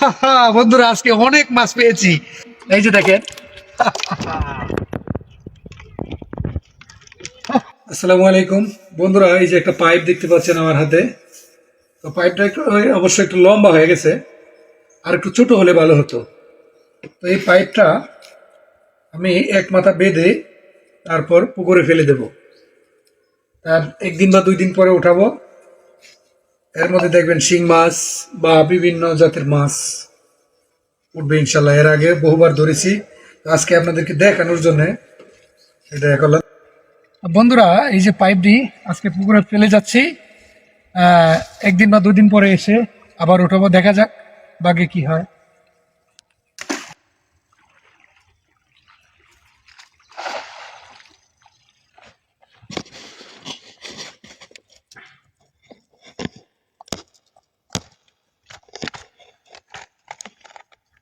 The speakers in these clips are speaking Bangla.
বন্ধুরা, আজকে অনেক মাছ পেয়েছি। এই যে দেখেন। আসসালামু আলাইকুম। বন্ধুরা, এই যে একটা পাইপ দেখতে পাচ্ছেন আমার হাতে। তো পাইপটা একটু অবশ্যই একটু লম্বা হয়ে গেছে। আর একটু ছোট হলে ভালো হতো। তো এই পাইপটা আমি এক মাথা বেঁধে তারপর পুকুরে ফেলে দেব। তার একদিন বা দুই দিন পরে উঠাবো। এর মধ্যে দেখবেন শিং মাছ বা বিভিন্ন জাতের মাছ উঠবে ইনশাল্লাহ। এর আগে বহুবার ধরেছি। আজকে আপনাদেরকে দেখানোর জন্য এটা করলাম বন্ধুরা, এই যে পাইপটি আজকে পুকুরে ফেলে যাচ্ছি। একদিন বা দুদিন পরে এসে আবার উঠাবো, দেখা যাক বাগে কি হয়।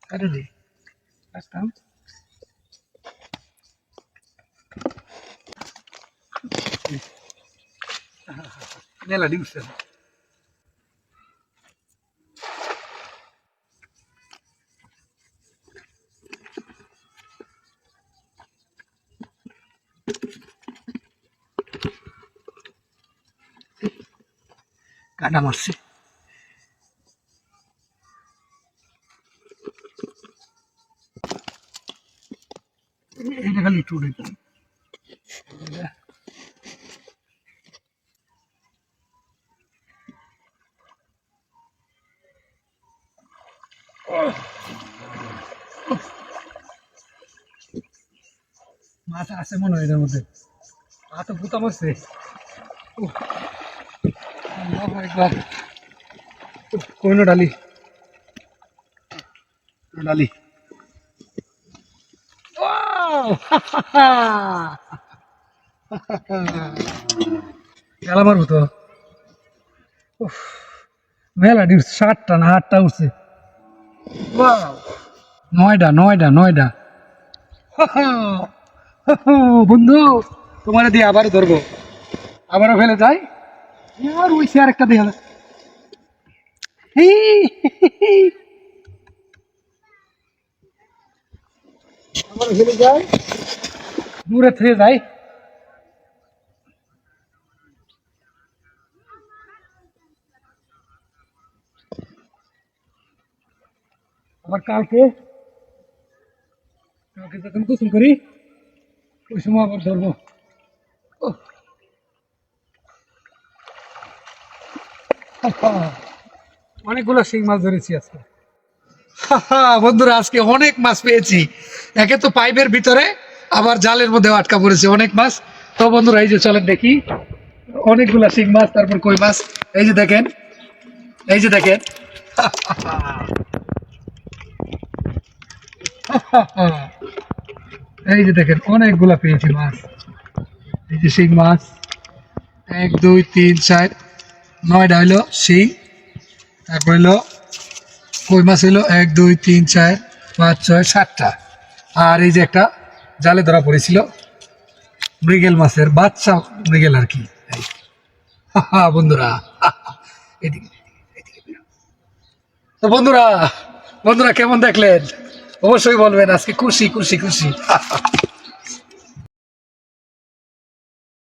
Ada deh. Pastam. Ini Nella diusir. Karena ada masih. এইটা খালি একটু উঠে মাছ আছে মনে হয় এটার মধ্যে। পা তো পুতাম আছে কোন ডালি? ডালি। আর হতো উফ, মেলা ডিম সাতটা না আটটা উঠছে। Wow! নয়ডা নয়ডা নয়ডা। বন্ধু তোমার দিয়ে আবারও ধরবো। আবারও ফেলে যাই। আর ওই আর একটা দিয়ে আবার যাই। দূরে থেকে যাই। আবার কালকে কালকে যখন গোসল করি, ওই সময় আবার ধরবো। অনেকগুলো শিং মাছ ধরেছি আজকে। বন্ধুরা, আজকে অনেক মাছ পেয়েছি। একে তো পাইপের ভিতরে, আবার জালের মধ্যে আটকা পড়েছে অনেক মাছ। তো বন্ধুরা, এই যে চলেন দেখি। অনেকগুলা শিং মাছ, তারপর কই মাছ? এই যে দেখেন, এই যে দেখেন। এই যে দেখেন, অনেকগুলা পেয়েছি মাছ। এই যে শিং মাছ। এক, দুই, তিন, চার নয়টা হইল শিং, তারপর হইল কই মাছ হইল? এক, দুই, তিন, চার, পাঁচ, ছয়, সাতটা। আর এই যে একটা জালে ধরা পড়েছিল, মৃগেল মাছের, বাচ্চা মৃগেল আর কি। বন্ধুরা। তো বন্ধুরা বন্ধুরা কেমন দেখলেন? অবশ্যই বলবেন, আজকে খুশি খুশি খুশি।